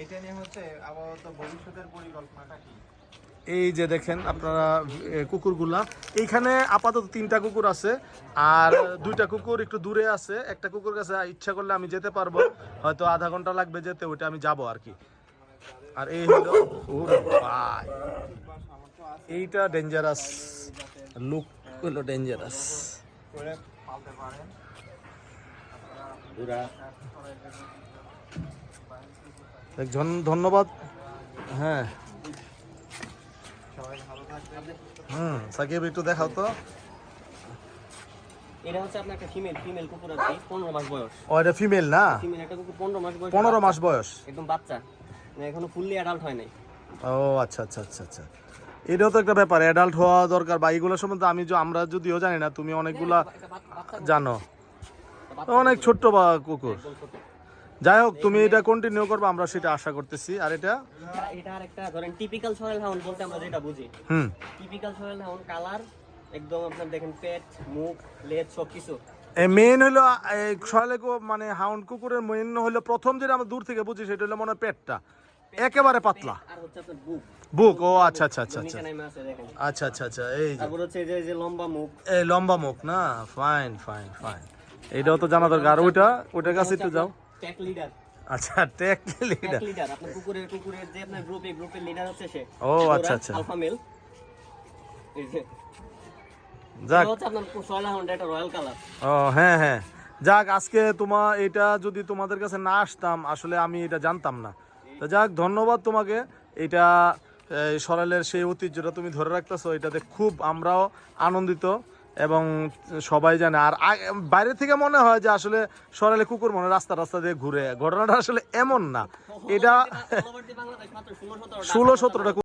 এইটা নিয়ে হচ্ছে আপাতত ভবিষ্যতের পরিকল্পনাটা কি? এই যে দেখেন আপনারা কুকুরগুলা। এইখানে আপাতত তিনটা কুকুর আছে আর দুইটা কুকুর একটু দূরে আছে। একটা কুকুর কাছে ইচ্ছা করলে আমি যেতে পারব হয়তো আধা ঘণ্টা লাগবে যেতে ওইটা আমি যাব আর কি। আর এই হলো এইটা ডেঞ্জারাস লুক হলো ডেঞ্জারাস পালতে পারেন। ধন্যবাদ। হ্যাঁ। হুম সাকিব একটু দেখাও তো। এটা হচ্ছে আপনার একটা ফিমেল কুকুর মাস বয়স। ও এটা ফিমেল না? ফিমেল একটা কুকুর পনেরো মাস বয়স। পনেরো মাস বয়স। একদম বাচ্চা। মানে এখনও ফুললি অ্যাডাল্ট হয় নাই। ও আচ্ছা আচ্ছা আচ্ছা আচ্ছা। এটাও তো একটা ব্যাপার অ্যাডাল্ট হওয়া দরকার। বা এইগুলো সম্বন্ধে আমি আমরা যদিও জানি না তুমি অনেকগুলা জানো। অনেক ছোট্ট বা কুকুর। যাই হোক তুমি এটা কন্টিনিউ করবে আমরা সেটা আশা করতেছি। আর এটা? এটা- আর একটা ধরেন টিপিক্যাল সয়েল হাউন্ড বলতে আমরা যেটা বুঝি। হুম। টিপিক্যাল সয়েল কালার একদম আপনার দেখেন পেট মুখ লেজ সব কিছু মেইন হলো মানে হাউন্ড কুকুরের মেইন হলো প্রথম যেটা আমরা দূর থেকে বুঝি সেটা হলো মনে পেটটা একেবারে পাতলা। আর হচ্ছে আপনার বুক ও আচ্ছা আচ্ছা আচ্ছা আচ্ছা। আচ্ছা আচ্ছা আচ্ছা এই যে। লম্বা মুখ এই লম্বা মুখ না ফাইন ফাইন ফাইন এইটাও তো জানা দরকার। আর ওইটা ওইটার কাছে একটু যাও। ট্যাক লিডার আচ্ছা টেক লিডার লিডার আপনার কুকুরের কুকুরের যে আপনার গ্রুপে গ্রুপের লিডার হচ্ছে সে। ও, আচ্ছা, আচ্ছা। আলফা মেল এই যে। যাক। হচ্ছে আপনার সয়েল এটা রয়্যাল কালার ও হ্যাঁ হ্যাঁ। যাক আজকে তোমার এটা যদি তোমাদের কাছে না আসতাম আসলে আমি এটা জানতাম না। তো যাক ধন্যবাদ তোমাকে। এটা এই সরাইলের সেই ঐতিহ্যটা তুমি ধরে রাখতেছো এটাতে খুব আমরাও আনন্দিত। এবং সবাই জানে। আর বাইরে থেকে মনে হয় যে আসলে সরালে কুকুর মনে রাস্তা রাস্তা দিয়ে ঘুরে। ঘটনাটা আসলে এমন না। এটা ষোলো সতেরোটা